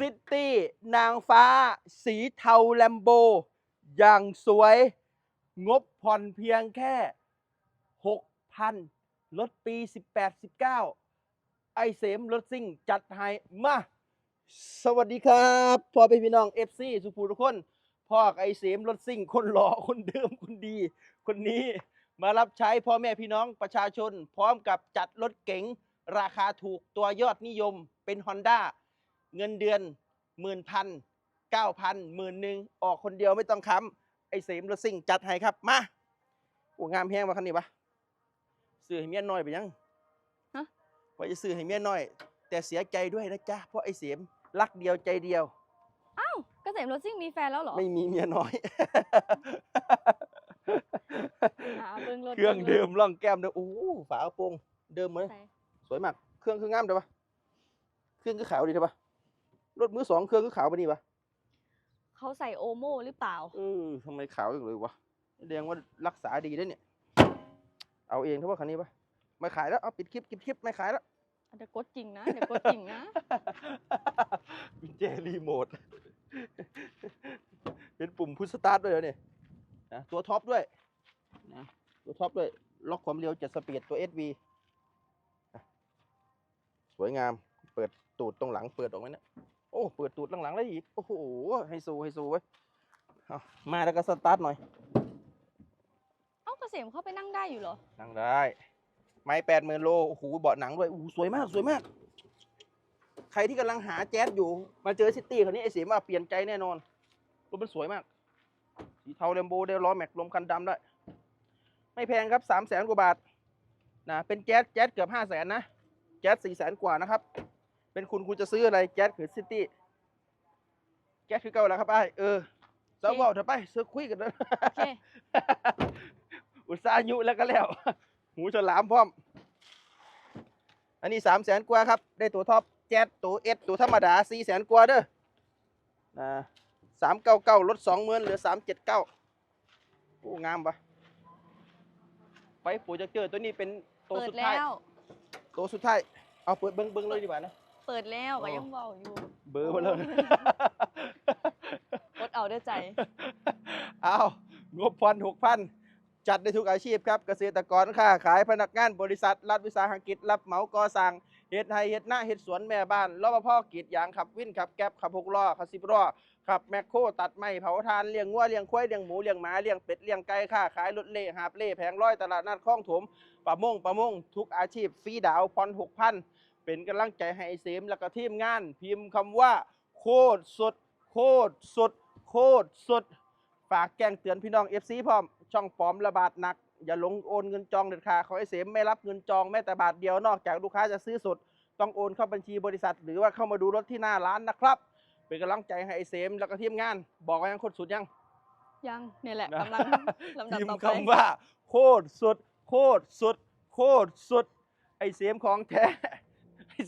ซิตี้ นางฟ้า สีเทาแลมโบ อย่างสวย งบผ่อนเพียงแค่ 6,000ลดปี 18-19 ไอเสมรถซิ่งจัดให้มา สวัสดีครับพ่อเป็นพี่น้อง FC สุภูทุกคน พ่อไอเสมรถซิ่ง คนหล่อคนเดิมคนดี คนนี้มารับใช้พ่อแม่พี่น้องประชาชน พร้อมกับจัดรถเก๋งราคาถูกตัวยอดนิยมเป็น Honda เงินเดือนหมื่นพันเก้าพันหมื่นหนึ่งออกคนเดียวไม่ต้องค้ำไอเสมรถซิ่งจัดให้ครับ มาโอ้งามแพงมาคันนี้ปะซื้อให้เมียน้อยไปยังฮะ ว่าจะซื้อให้เมียน้อย แต่เสียใจด้วยนะจ๊ะเพราะไอเสมรักเดียวใจเดียว อ้าวเกษมรถซิ่งมีแฟนแล้วเหรอไม่มีเมียน้อย อ่าเบิ่งรถเครื่องบิ่เดิรมถร่องแก้มเดิมโอ้โหฝากระโปรงเดิมเหมือนใส่สวยมาก เครื่องคืองามเด้อปะเครื่องคือขาวดีเด้อปะ รถมือสองเครื่องคือขาวปะนี่ปะเขาใส่โอโม่หรือเปล่า เออทำไมขาวอย่างเลยวะแสดงว่ารักษาดีด้วยเนี่ย เอาเองเท่าว่าคันนี้ปะไม่ขายแล้วเอาปิดคลิปปิดคลิปไม่ขายแล้วเดี๋ยวกดจริงนะเดี๋ยวกดจริงนะกุญแจรีโมท เป็นปุ่มพุชสตาร์ทด้วยเหรอเนี่ยนะตัวท็อปด้วยนะตัวท็อปด้วย ล็อกความเร็ว7สปีดตัว SV อะสวยงาม เปิดตูดตรงหลังเปิดออกไหมเนะ โอ้เปิดตูดหลังๆได้อีก โอ้โหไฮโซไฮโซเว้ยเอามาแล้วก็สตาร์ทหน่อย เอ้าเกษมเข้าไปนั่งได้อยู่เหรอ นั่งได้ ไม้แปดหมื่นโล โอ้โหเบาะหนังด้วยโอ้โหสวยมากสวยมาก ใครที่กำลังหาแจ๊สอยู่ มาเจอซิตี้คันนี้ไอ้เสียมาเปลี่ยนใจแน่นอนรถมันสวยมาก สีเทาเรมโบได้ล้อแม็กลมคันดำได้ ไม่แพงครับสามแสนกว่าบาทนะเป็นแจ๊สแจ๊สเกือบห้าแสนนะ แจ๊สสี่แสนกว่านะครับ เป็นคุณคุณจะซื้ออะไรแจ๊สหรือซิตี้แจ๊สคือเก่าแล้วครับไอ้ายเออสาวเว่าเถอะไปซื้อคุยกันเลยโอเค อุตส่าห์ยุแล้วก็แล้ว หูฉลามพร้อม อันนี้สามแสนกว่าครับ ได้ตัวท็อปแจ๊ดตัวเอสตัวธรรมดาสี่แสนกว่าเด้อนะสามเก้าเก้าลดสองหมื่นเหลือสามเจ็ดเก้าโอ้งามปะไฟโปรเจคเตอร์ตัวนี้เป็นตัวเปิดสุดท้าแล้ย ว ตัวสุดท้าย เอาเปิดเบิ้งเบิ้งเลยดีกว่านะเปิดแล้วก็อ๋อยังเบาอยู่ เบอร์มาเลยกดเอาด้วยใจเอางบพันหกพันจัดได้ทุกอาชีพครับเกษตรกรค้าขายพนักงานบริษัท รัฐวิสาหกิจ รับเหมาก่อสร้างเฮ็ดไห้เฮ็ดหน้าเฮ็ดสวนแม่บ้านรปภกรีดยางขับวินขับแก๊บขับหกล้อขับสิบล้อขับแมคโครตัดไม้เผาทานเลี้ยงงัวเลี้ยงควายเลี้ยงหมูเลี้ยงหมาเลี้ยงเป็ดเลี้ยงไก่ค้าขายรถเล่หาบเล่แผงร้อยตลาดนัดคลองถมประมงประมงทุกอาชีพฟรีดาวพรหกพัน เป็นกำลังใจให้ไอ้เสมแล้วก็ทีมงาน พิมพ์คำว่า โคตรสด โคตรสด โคตรสด ฝากแจ้งเตือนพี่น้อง FC พร้อม ช่องปลอมระบาดหนัก อย่าหลงโอนเงินจองเด็ดขาดขอไอ้เสมไม่รับเงินจองแม้แต่บาทเดียวนอกจากลูกค้าจะซื้อสด ต้องโอนเข้าบัญชีบริษัท หรือว่าเข้ามาดูรถที่หน้าร้านนะครับ เป็นกำลังใจให้ไอ้เสมแล้วก็ทีมงาน บอกว่ายังคนสุดยัง ยังเนี่ยแหละนะกำลังลำดับพิมต่อพ์ไป คำว่า โคตรสุด โคตรสุด โคตรสุด ไอ้เสียมของแท้ไอ้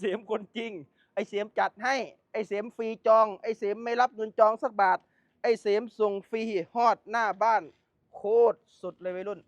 เสียมคนจริง ไอเสียมจัดให้ ไอเสียมฟรีจอง ไอเสียมไม่รับเงินจองสักบาท ไอเสียมส่งฟรีฮอดหน้าบ้าน โคตรสุดเลยวัยรุ่น